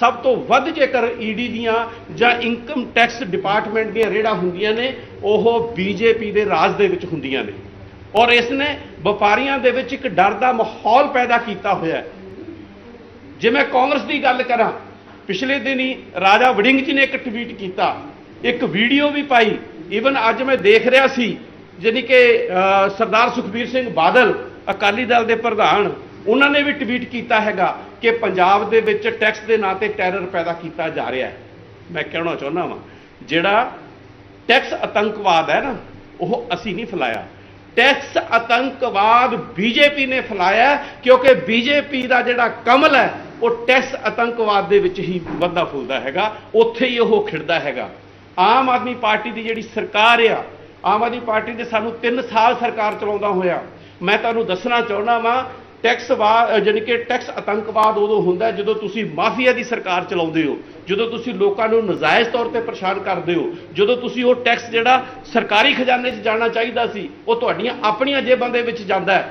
ਸਭ ਤੋਂ ਵੱਧ ਜੇਕਰ ਈਡੀ ਦੀਆਂ ਜਾਂ ਇਨਕਮ ਟੈਕਸ ਡਿਪਾਰਟਮੈਂਟ ਦੀਆਂ ਰੇੜਾਂ ਹੁੰਦੀਆਂ ਨੇ, ਉਹ ਬੀਜੇਪੀ ਦੇ ਰਾਜ ਦੇ ਵਿੱਚ ਹੁੰਦੀਆਂ ਨੇ। ਔਰ ਇਸ ਨੇ ਵਪਾਰੀਆਂ ਦੇ ਵਿੱਚ ਇੱਕ ਡਰ ਦਾ ਮਾਹੌਲ ਪੈਦਾ ਕੀਤਾ ਹੋਇਆ ਹੈ। ਜੇ ਮੈਂ ਕਾਂਗਰਸ ਦੀ ਗੱਲ ਕਰਾਂ, ਪਿਛਲੇ ਦਿਨੀ ਰਾਜਾ ਵੜਿੰਗ ਜੀ ਨੇ ਇੱਕ ਟਵੀਟ ਕੀਤਾ, ਇੱਕ ਵੀਡੀਓ ਵੀ ਪਾਈ। ਈਵਨ ਅੱਜ ਮੈਂ ਦੇਖ ਰਿਹਾ ਸੀ ਜਾਣੀ ਕਿ ਸਰਦਾਰ ਸੁਖਬੀਰ ਸਿੰਘ ਬਾਦਲ ਅਕਾਲੀ ਦਲ ਦੇ ਪ੍ਰਧਾਨ ਉਹਨਾਂ ਨੇ ਵੀ ਟਵੀਟ ਕੀਤਾ ਹੈਗਾ ਕਿ ਪੰਜਾਬ ਦੇ ਵਿੱਚ ਟੈਕਸ ਦੇ ਨਾਂ ਤੇ ਟੈਰਰ ਪੈਦਾ ਕੀਤਾ ਜਾ ਰਿਹਾ ਹੈ। ਮੈਂ ਕਹਿਣਾ ਚਾਹੁੰਦਾ ਵਾਂ ਜਿਹੜਾ ਟੈਕਸ ਆਤੰਕਵਾਦ ਹੈ ਨਾ ਉਹ ਅਸੀਂ ਨਹੀਂ ਫੈਲਾਇਆ। ਟੈਕਸ ਆਤੰਕਵਾਦ ਬੀਜੇਪੀ ਨੇ ਫੈਲਾਇਆ ਹੈ, ਕਿਉਂਕਿ ਬੀਜੇਪੀ ਦਾ ਜਿਹੜਾ ਕਮਲ ਹੈ ਉਹ ਟੈਕਸ ਆਤੰਕਵਾਦ ਦੇ ਵਿੱਚ ਹੀ ਵੱਧਦਾ ਫੁੱਲਦਾ ਹੈਗਾ ਉੱਥੇ ਹੀ ਉਹ ਖਿੜਦਾ ਹੈਗਾ। ਆਮ ਆਦਮੀ ਪਾਰਟੀ ਦੀ ਜਿਹੜੀ ਸਰਕਾਰ ਆ ਆਮ ਆਦਮੀ ਪਾਰਟੀ ਦੇ ਸਾਨੂੰ 3 ਸਾਲ ਸਰਕਾਰ ਚਲਾਉਂਦਾ ਹੋਇਆ। ਮੈਂ ਤੁਹਾਨੂੰ ਦੱਸਣਾ ਚਾਹੁੰਦਾ ਵਾਂ ਟੈਕਸ ਵਾ ਜਾਣੀ ਕਿ ਟੈਕਸ ਆਤੰਕਵਾਦ ਉਦੋਂ ਹੁੰਦਾ ਜਦੋਂ ਤੁਸੀਂ ਮਾਫੀਆ ਦੀ ਸਰਕਾਰ ਚਲਾਉਂਦੇ ਹੋ, ਜਦੋਂ ਤੁਸੀਂ ਲੋਕਾਂ ਨੂੰ ਨਜਾਇਜ਼ ਤੌਰ ਤੇ ਪਰੇਸ਼ਾਨ ਕਰਦੇ ਹੋ, ਜਦੋਂ ਤੁਸੀਂ ਉਹ ਟੈਕਸ ਜਿਹੜਾ ਸਰਕਾਰੀ ਖਜ਼ਾਨੇ 'ਚ ਜਾਣਾ ਚਾਹੀਦਾ ਸੀ, ਉਹ ਤੁਹਾਡੀਆਂ ਆਪਣੀਆਂ ਜੇਬਾਂ ਦੇ ਵਿੱਚ ਜਾਂਦਾ